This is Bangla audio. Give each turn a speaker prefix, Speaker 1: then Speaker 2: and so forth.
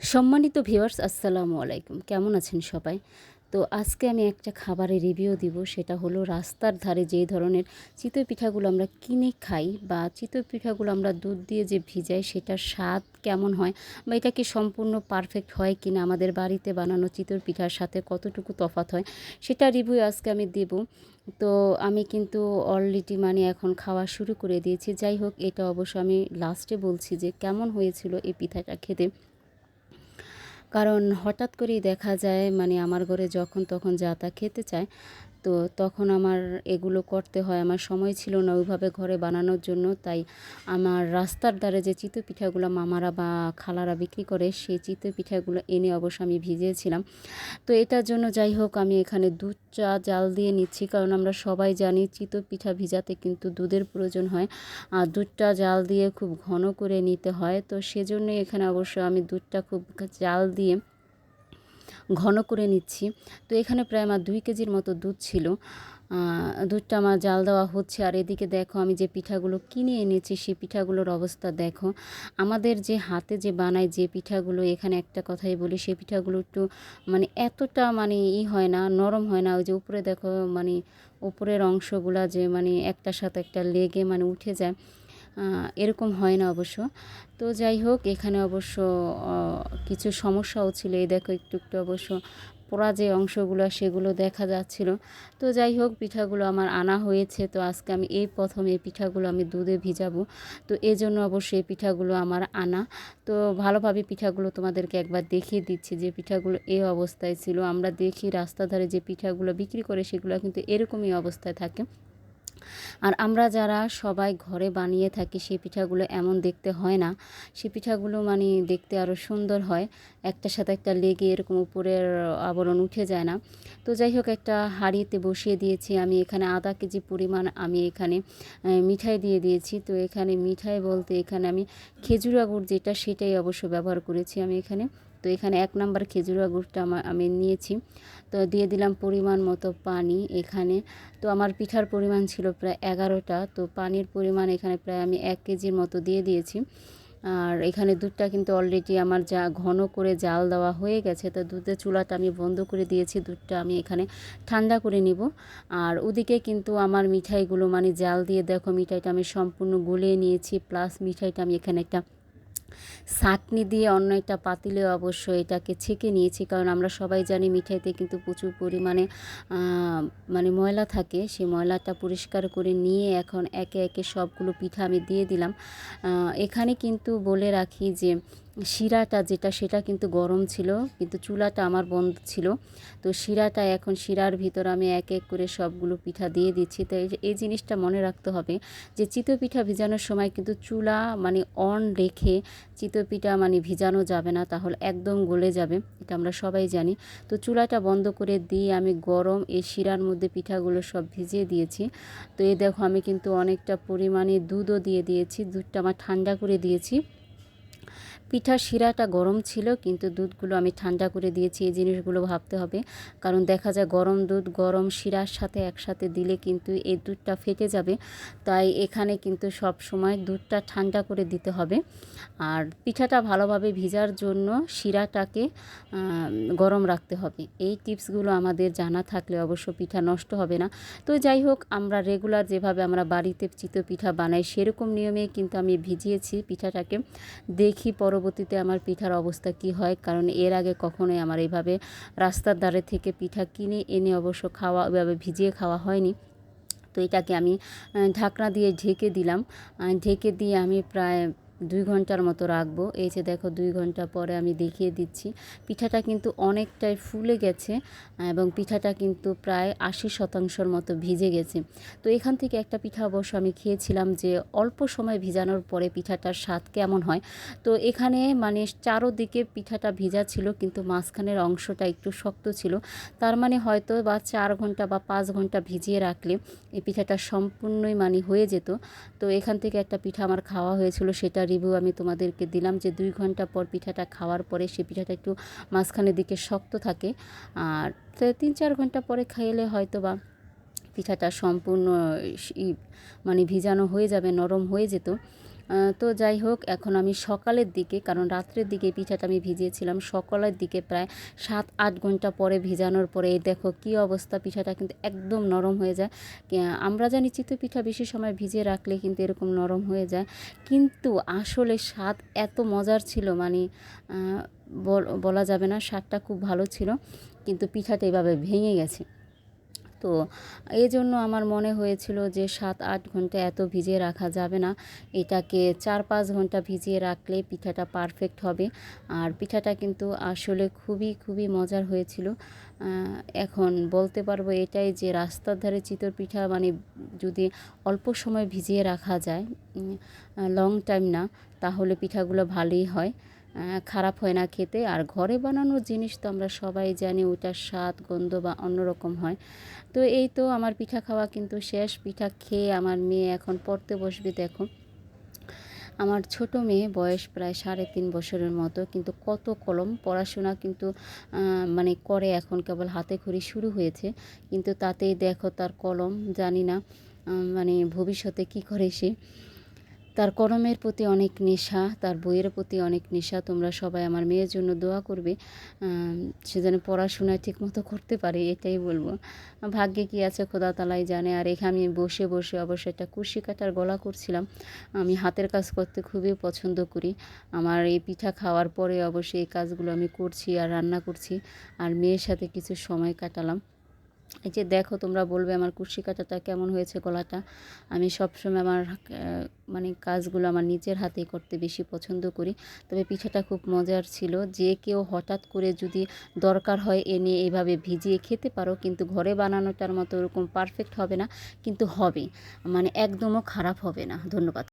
Speaker 1: সম্মানিত ভিউয়ার্স, আসসালামু আলাইকুম। কেমন আছেন সবাই? তো আজকে আমি একটা খাবারের রিভিউ দিব, সেটা হলো রাস্তার ধারে যেই ধরনের চিতই পিঠাগুলো আমরা কিনে খাই বা চিতই পিঠাগুলো আমরা দুধ দিয়ে যে ভিজাই, সেটার স্বাদ কেমন হয় বা এটা কি সম্পূর্ণ পারফেক্ট হয় কি না আমাদের বাড়িতে বানানো চিতই পিঠার সাথে কতটুকু তফাৎ হয়, সেটা রিভিউ আজকে আমি দেব। তো আমি কিন্তু অলরেডি মানে এখন খাওয়া শুরু করে দিয়েছি। যাই হোক, এটা অবশ্য আমি লাস্টে বলছি যে কেমন হয়েছিল এই পিঠাটা খেতে। কারণ হঠাৎ করেই দেখা যায় মানে আমার ঘরে যখন তখন যা তা খেতে চায় তো তখন আমার এগুলো করতে হয়। আমার সময় ছিল না ওইভাবে ঘরে বানানোর জন্য। তাই আমার রাস্তার ধারে যে চিতই পিঠাগুলো মামারা বা খালারা বিক্রি করে, সেই চিতই পিঠাগুলো এনে অবশ্য আমি ভিজিয়েছিলাম। তো এটার জন্য যাই হোক, আমি এখানে দুধ, চা, জাল দিয়ে নিচ্ছি। কারণ আমরা সবাই জানি চিতই পিঠা ভিজাতে কিন্তু দুধের প্রয়োজন হয়। আর দুধটা জাল দিয়ে খুব ঘন করে নিতে হয়। তো সেজন্যই এখানে অবশ্য আমি দুধটা খুব জাল দিয়ে ঘন করে নিচ্ছি। তো এখানে প্রায় আমার দুই কেজির মতো দুধ ছিল। দুধটা আমার জাল দেওয়া হচ্ছে। আর এদিকে দেখো, আমি যে পিঠাগুলো কিনে এনেছি, সেই পিঠাগুলোর অবস্থা দেখো। আমাদের যে হাতে যে বানায় যে পিঠাগুলো, এখানে একটা কথাই বলি, সেই পিঠাগুলো একটু মানে এতটা মানে ই হয় না, নরম হয় না। ওই যে উপরে দেখো মানে উপরের অংশগুলা যে মানে একটার সাথে একটা লেগে মানে উঠে যায়। এরকম হয় না অবশ্য। তো যাই হোক, এখানে অবশ্য কিছু সমস্যাও ছিল। এই দেখো, একটু একটু অবশ্য পোড়া যে অংশগুলো, সেগুলো দেখা যাচ্ছিল। তো যাই হোক, পিঠাগুলো আমার আনা হয়েছে। তো আজকে আমি এই প্রথম এই পিঠাগুলো আমি দুধে ভিজাবো। তো এই জন্য অবশ্যই এই পিঠাগুলো আমার আনা। তো ভালোভাবে পিঠাগুলো তোমাদেরকে একবার দেখিয়ে দিচ্ছি যে পিঠাগুলো এই অবস্থায় ছিল। আমরা দেখি রাস্তা ধারে যে পিঠাগুলো বিক্রি করে, সেগুলো কিন্তু এরকমই অবস্থায় থাকে। আর আমরা যারা সবাই ঘরে বানিয়ে থাকি, সেই পিঠাগুলো এমন দেখতে হয় না। সেই পিঠাগুলো মানে দেখতে আরও সুন্দর হয়। একটার সাথে একটা লেগে এরকম উপরের আবরণ উঠে যায় না। তো যাই হোক, একটা হাঁড়িতে বসিয়ে দিয়েছি আমি। এখানে আধা কেজি পরিমাণ আমি এখানে মিঠাই দিয়ে দিয়েছি। তো এখানে মিঠাই বলতে এখানে আমি খেজুরা গুড় যেটা, সেটাই অবশ্য ব্যবহার করেছি আমি এখানে। তো এখানে এক নাম্বার খেজুরা গুড়টা আমি নিয়েছি। তো দিয়ে দিলাম পরিমাণ মতো পানি এখানে। তো আমার পিঠার পরিমাণ ছিল প্রায় এগারোটা। তো পানির পরিমাণ এখানে প্রায় আমি এক কেজির মতো দিয়ে দিয়েছি। আর এখানে দুধটা কিন্তু অলরেডি আমার যা ঘন করে জাল দেওয়া হয়ে গেছে, তো দুধের চুলাটা আমি বন্ধ করে দিয়েছি। দুধটা আমি এখানে ঠান্ডা করে নিব। আর ওদিকে কিন্তু আমার মিঠাইগুলো মানে জাল দিয়ে দেখো মিঠাইটা আমি সম্পূর্ণ গলিয়ে নিয়েছি। প্লাস মিঠাইটা আমি এখানে একটা ছাঁকনি দিয়ে অন্য একটা পাতিলে অবশ্য এটাকে ছেঁকে নিয়েছি, কারণ আমরা সবাই জানি মিঠাইতে কিন্তু প্রচুর পরিমাণে মানে ময়লা থাকে। সেই ময়লাটা পরিষ্কার করে নিয়ে এখন একে একে সবগুলো পিঠা আমি দিয়ে দিলাম। এখানে কিন্তু বলে রাখি যে শিরাটা যেটা সেটা কিন্তু গরম ছিল, কিন্তু চুলাটা আমার বন্ধ ছিল। তো শিরাটা এখন শিরার ভিতর আমি এক এক করে সবগুলো পিঠা দিয়ে দিচ্ছি। তো এই জিনিসটা মনে রাখতে হবে যে, চিতই পিঠা ভিজানোর সময় কিন্তু চুলা মানে অন রেখে চিতই পিঠা মানে ভিজানো যাবে না, তাহলে একদম গলে যাবে, এটা আমরা সবাই জানি। তো চুলাটা বন্ধ করে দিয়ে আমি গরম এই শিরার মধ্যে পিঠাগুলো সব ভিজিয়ে দিয়েছি। তো এই দেখো আমি কিন্তু অনেকটা পরিমাণে দুধও দিয়ে দিয়েছি, দুধটা আমার ঠান্ডা করে দিয়েছি। পিঠার শিরাটা গরম ছিল, কিন্তু দুধগুলো আমি ঠান্ডা করে দিয়েছি, এই জিনিসগুলো ভাবতে হবে। কারণ দেখা যায় গরম দুধ, গরম শিরার সাথে একসাথে দিলে কিন্তু এই দুধটা ফেটে যাবে। তাই এখানে কিন্তু সব সময় দুধটা ঠান্ডা করে দিতে হবে। আর পিঠাটা ভালোভাবে ভিজার জন্য শিরাটাকে গরম রাখতে হবে। এই টিপসগুলো আমাদের জানা থাকলে অবশ্য পিঠা নষ্ট হবে না। তো যাই হোক, আমরা রেগুলার যেভাবে আমরা বাড়িতে চিত পিঠা বানাই, সেরকম নিয়মে কিন্তু আমি ভিজিয়েছি পিঠাটাকে। দেখি পরবর্তীতে আমার পিঠার অবস্থা কি হয়? কারণ এর আগে কখনোই আমার এইভাবে রাস্তার ধারে থেকে পিঠা কিনে এনে অবশ্য খাওয়া ওইভাবে ভিজিয়ে খাওয়া হয়নি। তো এটাকে আমি ঢাকনা দিয়ে ঢেকে দিলাম। ঢেকে দিয়ে আমি প্রায় দুই ঘণ্টার মতো রাখব। এই যে দেখো, দুই ঘণ্টা পরে আমি দেখিয়ে দিচ্ছি। পিঠাটা কিন্তু অনেকটাই ফুলে গেছে এবং পিঠাটা কিন্তু প্রায় আশি শতাংশর মতো ভিজে গেছে। তো এখান থেকে একটা পিঠা অবশ্য আমি খেয়েছিলাম যে অল্প সময় ভিজানোর পরে পিঠাটার স্বাদ কেমন হয়। তো এখানে মানে চারোদিকে পিঠাটা ভিজা ছিল, কিন্তু মাঝখানের অংশটা একটু শক্ত ছিল। তার মানে হয়তো বা চার ঘণ্টা বা পাঁচ ঘণ্টা ভিজিয়ে রাখলে এই পিঠাটা সম্পূর্ণই মানে হয়ে যেত। তো এখান থেকে একটা পিঠা আমার খাওয়া হয়েছিল, সেটা রিভিউ আমি তোমাদেরকে দিলাম যে দুই ঘণ্টা পর পিঠাটা খাওয়ার পরে সে পিঠাটা একটু মাঝখানের দিকে শক্ত থাকে। আর তিন চার ঘণ্টা পরে খাইলে হয়তো বা পিঠাটা সম্পূর্ণ মানে ভিজানো হয়ে যাবে, নরম হয়ে যেত। তো যাই হোক, এখন আমি সকালের দিকে, কারণ রাত্রের দিকে পিঠাটা আমি ভিজিয়েছিলাম, সকালের দিকে প্রায় সাত, আট ঘণ্টা পরে ভিজানোর পরে এই দেখো কি অবস্থা, পিঠাটা কিন্তু একদম নরম হয়ে যায়। আমরা জানি চিতই পিঠা বেশি সময় ভিজিয়ে রাখলে কিন্তু এরকম নরম হয়ে যায়, কিন্তু আসলে স্বাদ এত মজার ছিল মানে বলা যাবে না, স্বাদটা খুব ভালো ছিল, কিন্তু পিঠাটা এভাবে ভেঙে গেছে। তো এই জন্য আমার মনে হয়েছিল যে সাত, আট ঘণ্টা এত ভিজিয়ে রাখা যাবে না। এটাকে চার, পাঁচ ঘণ্টা ভিজিয়ে রাখলে পিঠাটা পারফেক্ট হবে। আর পিঠাটা কিন্তু আসলে খুবই খুবই মজার হয়েছিল। এখন বলতে পারব এটাই যে রাস্তার ধারে চিতর পিঠা মানে যদি অল্প সময় ভিজিয়ে রাখা যায় লং টাইম না, তাহলে পিঠাগুলো ভালোই হয়। খারাপ হয় না খেতে। আর ঘরে বানানোর জিনিস তো আমরা সবাই জানি, ওটার স্বাদ, গন্ধ বা অন্যরকম হয়। তো এই তো আমার পিঠা খাওয়া কিন্তু শেষ। পিঠা খেয়ে আমার মেয়ে এখন পড়তে বসবে, দেখো। আমার ছোট মেয়ে বয়স প্রায় সাড়ে তিন বছরের মতো, কিন্তু কত কলম পড়াশোনা কিন্তু মানে করে এখন কেবল হাতে খড়ি শুরু হয়েছে। কিন্তু তাতেই দেখো তার কলম, জানি না মানে ভবিষ্যতে কি করে সে। তার কলমের প্রতি অনেক নেশা, তার বইয়ের প্রতি অনেক নেশা, তোমরা সবাই আমার মেয়ের জন্য দোয়া করবে সে যেন পড়াশোনা ঠিকমতো করতে পারে, এটাই বলব। ভাগ্যে কি আছে, খোদা তালাই জানে। আর এখানে আমি বসে বসে অবশ্য একটা কুশি কাটার গলা করছিলাম। আমি হাতের কাজ করতে খুবই পছন্দ করি। আমার এই পিঠা খাওয়ার পরে অবশ্যই এই কাজগুলো আমি করছি আর রান্না করছি। আর মেয়ের সাথে কিছু সময় কাটালাম। এই যে দেখো তোমরা বলবে আমার কুশি কাটাটা কেমন হয়েছে গলাটা। আমি সবসময় আমার মানে কাজগুলো আমার নিজের হাতেই করতে বেশি পছন্দ করি। তবে পিঠাটা খুব মজার ছিল যে কেউ হঠাৎ করে যদি দরকার হয় এনে এইভাবে ভিজিয়ে খেতে পারো, কিন্তু ঘরে বানানোটার মতো ওরকম পারফেক্ট হবে না, কিন্তু হবে। মানে একদমও খারাপ হবে না। ধন্যবাদ।